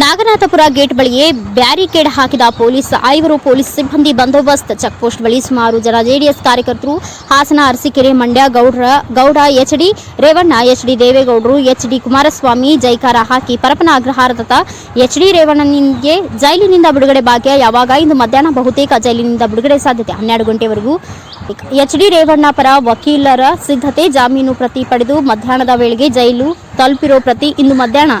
ನಾಗನಾಥಪುರ gate ಬಳಿಯೇ barricade ಹಾಕಿದ police, ಐವರು ಪೊಲೀಸ್ ಸಿಬ್ಬಂದಿ ಬಂದೋಬಸ್ತ್. ಚೆಕ್ ಪೋಸ್ಟ್ ಬಳಿ ಸುಮಾರು ಜನ ಜೆಡಿಎಸ್ ಕಾರ್ಯಕರ್ತರು, ಹಾಸನ ಅರಸೀಕೆರೆ ಮಂಡ್ಯ ಗೌಡ್ರ, Gowda, H D Revanna, H D ದೇವೇಗೌಡರು, ಎಚ್ಡಿ ಕುಮಾರಸ್ವಾಮಿ ಜೈಕಾರ ಹಾಕಿ ಪರಪನ ಅಗ್ರಹಾರದತ್ತ ಎಚ್ಡಿ ರೇವಣ್ಣನಿಗೆ ಜೈಲಿನಿಂದ ಬಿಡುಗಡೆ ಭಾಗ್ಯ ಯಾವಾಗ? ಇಂದು ಮಧ್ಯಾಹ್ನ ಬಹುತೇಕ ಜೈಲಿನಿಂದ ಬಿಡುಗಡೆ ಸಾಧ್ಯತೆ ಹನ್ನೆರಡು ಗಂಟೆವರೆಗೂ. ಎಚ್ಡಿ ರೇವಣ್ಣ ಪರ ವಕೀಲರ ಸಿದ್ಧತೆ ಜಾಮೀನು ಪ್ರತಿ ಪಡೆದು ಮಧ್ಯಾಹ್ನದ ವೇಳೆಗೆ ಜೈಲು ತಲುಪಿರೋ ಪ್ರತಿ ಇಂದು ಮಧ್ಯಾಹ್ನ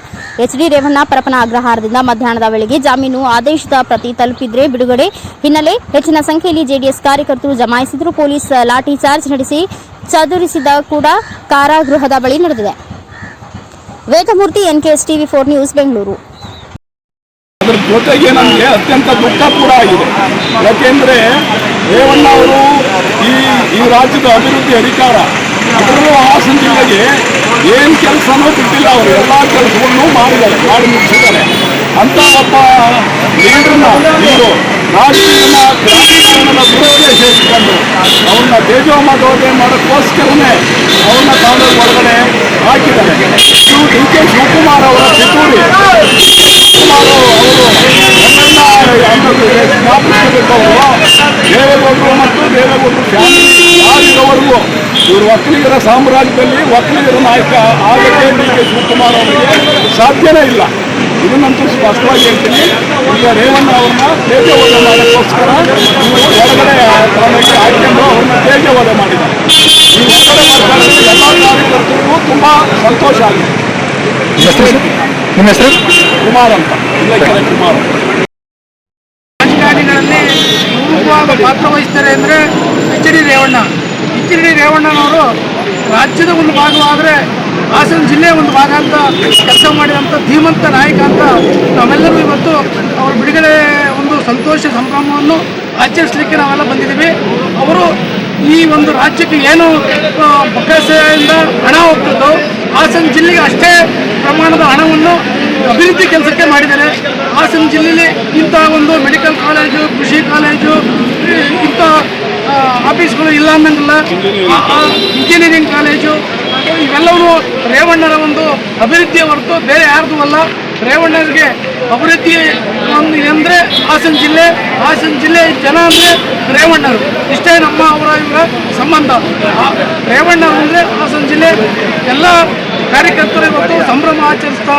ಎಚ್ಡಿ ರೇವಣ್ಣ ಪರಪನ ಅಗ್ರಹಾರದಿಂದ ಮಧ್ಯಾಹ್ನದ ವೇಳೆಗೆ ಜಾಮೀನು ಆದೇಶದ ಪ್ರತಿ ತಲುಪಿದ್ರೆ ಬಿಡುಗಡೆ ಹಿನ್ನೆಲೆ ಹೆಚ್ಚಿನ ಸಂಖ್ಯೆಯಲ್ಲಿ ಜೆಡಿಎಸ್ ಕಾರ್ಯಕರ್ತರು ಜಮಾಯಿಸಿದ್ರು. ಪೊಲೀಸ್ ಲಾಠಿ ಚಾರ್ಜ್ ನಡೆಸಿ ಚದುರಿಸಿದ ಕೂಡ ಕಾರಾಗೃಹದ ಬಳಿ ನಡೆದಿದೆ. Vedamurthy NKS TV four news, Bengaluru. ಅದ್ರ ಜೊತೆಗೆ ನಮಗೆ ಅತ್ಯಂತ ದುಃಖ ಕೂಡ ಆಗಿದೆ. ಯಾಕೆಂದ್ರೆ ರೇವಣ್ಣ ಅವರು ಈ ರಾಜ್ಯದ ಅಭಿವೃದ್ಧಿ ಅಧಿಕಾರ ಹಾಸನ ಏನು ಕೆಲಸನೂ ಬಿಟ್ಟಿಲ್ಲ ಅವರು. ಎಲ್ಲ ಕೆಲಸವನ್ನು ಮಾಡಿದ್ದಾರೆ, ಮಾಡಿ ಮುಗಿಸಿದ್ದಾರೆ. ಅಂತ ಒಬ್ಬ ಲೀಡರ್ನ ಇವರು ರಾಜಕೀಯನ ದುರುದ್ದೇಶ ಇಟ್ಕೊಂಡು ಅವ್ರನ್ನ ತೇಜೋಮದೋದೆ ಮಾಡೋಕ್ಕೋಸ್ಕರನೇ ಅವ್ರನ್ನ ಕಾನೂನು ಒಳಗಡೆ ಹಾಕಿದ್ದಾರೆ. ಇದು ಡಿ ಕೆ ಶಿವಕುಮಾರ್ ಅವರ ಪಿತೂರಿ ಶಿವಕುಮಾರ್ ಅವರು ಸ್ಥಾಪಿಸಬೇಕು ಅವರು ದೇವೇಗೌಡರು ಮತ್ತು ದೇವೇಗೌಡರು ಫ್ಯಾಮಿಲಿ ಯಾರಿಗವರೆಗೂ ಇವರು ಒಕ್ಕಲಿಗರ ಸಾಮ್ರಾಜ್ಯದಲ್ಲಿ ಒಕ್ಕಲಿಗರ ನಾಯಕ ಆಗಕ್ಕೆ ಡಿ ಕೆ ಶಿವಕುಮಾರ್ ಅವರಿಗೆ ಸಾಧ್ಯನೇ ಇಲ್ಲ. ಇದನ್ನಂತೂ ಸ್ಪಷ್ಟವಾಗಿ ಹೇಳ್ತೀನಿ. ಈಗ ರೇವಣ್ಣ ಅವ್ರನ್ನ ತೇಜವಧೆ ಮಾಡೋಕ್ಕೋಸ್ಕರ ಹೊರಗಡೆ ಕ್ರಮಕ್ಕೆ ಆಯ್ಕೆಂಡು ಅವ್ರನ್ನ ತೇಜವಧೆ ಮಾಡಿದ್ದಾರೆ. ಈ ಹೊರಗಡೆ ಮಾಡ್ತಾರೆ ಎಲ್ಲ ಕಾರ್ಯಕರ್ತರಿಗೂ ತುಂಬ ಸಂತೋಷ ಆಗಿದೆ. ನಿಮ್ಮ ಹೆಸರು? ಕುಮಾರ್ ಅಂತ. ಇಲ್ಲ ಕುಮಾರ್ ಪಾತ್ರ ವಹಿಸ್ತಾರೆ ಅಂದರೆ H D Revanna. H D ರೇವಣ್ಣನವರು ರಾಜ್ಯದ ಒಂದು ಭಾಗವಾದರೆ ಹಾಸನ ಜಿಲ್ಲೆಯ ಒಂದು ಭಾಗ ಅಂತ ಕೆಲಸ ಮಾಡಿದಂಥ ಧೀಮಂತ ನಾಯಕ ಅಂತ ನಾವೆಲ್ಲರೂ ಇವತ್ತು ಅವರ ಬಿಡುಗಡೆ ಒಂದು ಸಂತೋಷ ಸಂಭ್ರಮವನ್ನು ಆಚರಿಸಲಿಕ್ಕೆ ನಾವೆಲ್ಲ ಬಂದಿದ್ದೀವಿ. ಅವರು ಈ ಒಂದು ರಾಜ್ಯಕ್ಕೆ ಏನು ಬಕಾಸೆಯಿಂದ ಹಣ ಹೋಗ್ತದೋ ಹಾಸನ ಜಿಲ್ಲೆಗೆ ಅಷ್ಟೇ ಪ್ರಮಾಣದ ಹಣವನ್ನು ಅಭಿವೃದ್ಧಿ ಕೆಲಸಕ್ಕೆ ಮಾಡಿದ್ದಾರೆ. ಹಾಸನ ಜಿಲ್ಲೆಯಲ್ಲಿ ಇಂಥ ಒಂದು ಮೆಡಿಕಲ್ ಕಾಲೇಜು ಕೃಷಿ ಕಾಲೇಜು ಇಂಥ ಆಫೀಸ್ಗಳು ಇಲ್ಲ ಅನ್ನಂಗಿಲ್ಲ. ಇಂಜಿನಿಯರಿಂಗ್ ಕಾಲೇಜು ಇವೆಲ್ಲವೂ ರೇವಣ್ಣರ ಒಂದು ಅಭಿವೃದ್ಧಿಯ ಹೊರತು ಬೇರೆ ಯಾರ್ದು ಅಲ್ಲ. ರೇವಣ್ಣರಿಗೆ ಅಭಿವೃದ್ಧಿ ಅಂದರೆ ಹಾಸನ ಜಿಲ್ಲೆ ಹಾಸನ ಜಿಲ್ಲೆ ಜನ ಅಂದರೆ ರೇವಣ್ಣರು. ಇಷ್ಟೇ ನಮ್ಮ ಅವರ ಇವರ ಸಂಬಂಧ. ರೇವಣ್ಣ ಅಂದರೆ ಹಾಸನ ಜಿಲ್ಲೆ. ಎಲ್ಲ ಕಾರ್ಯಕರ್ತರು ಇವತ್ತು ಸಂಭ್ರಮ ಆಚರಿಸ್ತಾ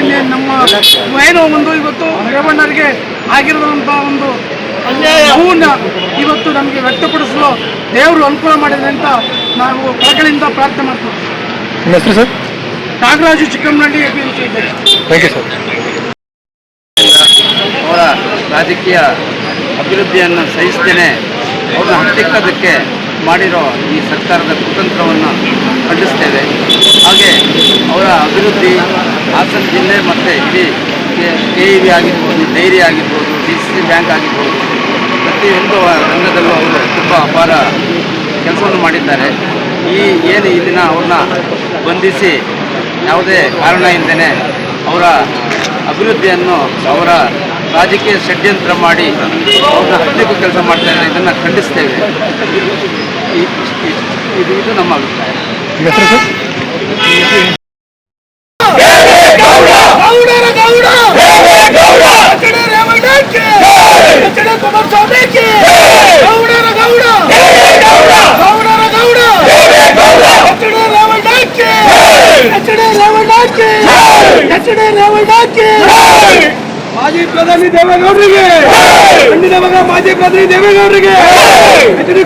ಇಲ್ಲಿ ನಮ್ಮ ಏನೋ ಒಂದು ಇವತ್ತು ರೇವಣ್ಣರಿಗೆ ಆಗಿರುವಂಥ ಒಂದು ಹೂವನ್ನ ಇವತ್ತು ನಮಗೆ ವ್ಯಕ್ತಪಡಿಸಲು ದೇವರು ಅನುಕೂಲ ಮಾಡಿದೆ ಅಂತ ನಾವು ಕಳಕಳಿಯಿಂದ ಪ್ರಾರ್ಥನೆ ಮಾಡ್ತೀವಿ. ನಿಮ್ಮ ಹೆಸರು sir? Nagaraju Chikkammanahalli A P M C thank you sir ಅವರ ರಾಜಕೀಯ ಅಭಿವೃದ್ಧಿಯನ್ನು ಸಹಿಸ್ತೇನೆ. ಅವ್ರನ್ನ ಹತ್ತಿಕ್ಕದಕ್ಕೆ ಮಾಡಿರೋ ಈ ಸರ್ಕಾರದ ಕುತಂತ್ರವನ್ನು ಖಂಡಿಸ್ತೇವೆ. ಹಾಗೆ ಅವರ ಅಭಿವೃದ್ಧಿ ಹಾಸನ ಜಿಲ್ಲೆ ಮತ್ತು ಇಡೀ ಕೆ ಇ ಬಿ ಆಗಿರ್ಬೋದು ಡೈರಿ ಆಗಿರ್ಬೋದು ಡಿ ಸಿ ಸಿ ಬ್ಯಾಂಕ್ ಆಗಿರ್ಬೋದು ಪ್ರತಿಯೊಂದು ರಂಗದಲ್ಲೂ ಅವರು ತುಂಬ ಅಪಾರ ಕೆಲಸವನ್ನು ಮಾಡಿದ್ದಾರೆ. ಈ ಏನು ಇಲ್ಲಿನ ಅವ್ರನ್ನ ಬಂಧಿಸಿ ಯಾವುದೇ ಕಾರಣ ಇಲ್ಲದೇ ಅವರ ಅಭಿವೃದ್ಧಿಯನ್ನು ಅವರ ರಾಜಕೀಯ ಷಡ್ಯಂತ್ರ ಮಾಡಿ ಅವ್ರನ್ನ ಹತ್ತಿಗೂ ಕೆಲಸ ಮಾಡ್ತಾರೆ ಇದನ್ನು ಖಂಡಿಸ್ತೇವೆ. ಈ- ಈ- ಇದು ಇದು ನಮ್ಮ ಅಭಿಪ್ರಾಯ. ಮಾಜಿ ಪ್ರಧಾನಿ ದೇವೇಗೌಡರಿಗೆ ಕಣ್ಣಿನ ಮಗ ಮಾಜಿ ಪ್ರಧಾನಿ ದೇವೇಗೌಡರಿಗೆ ಎಚ್ ಡಿ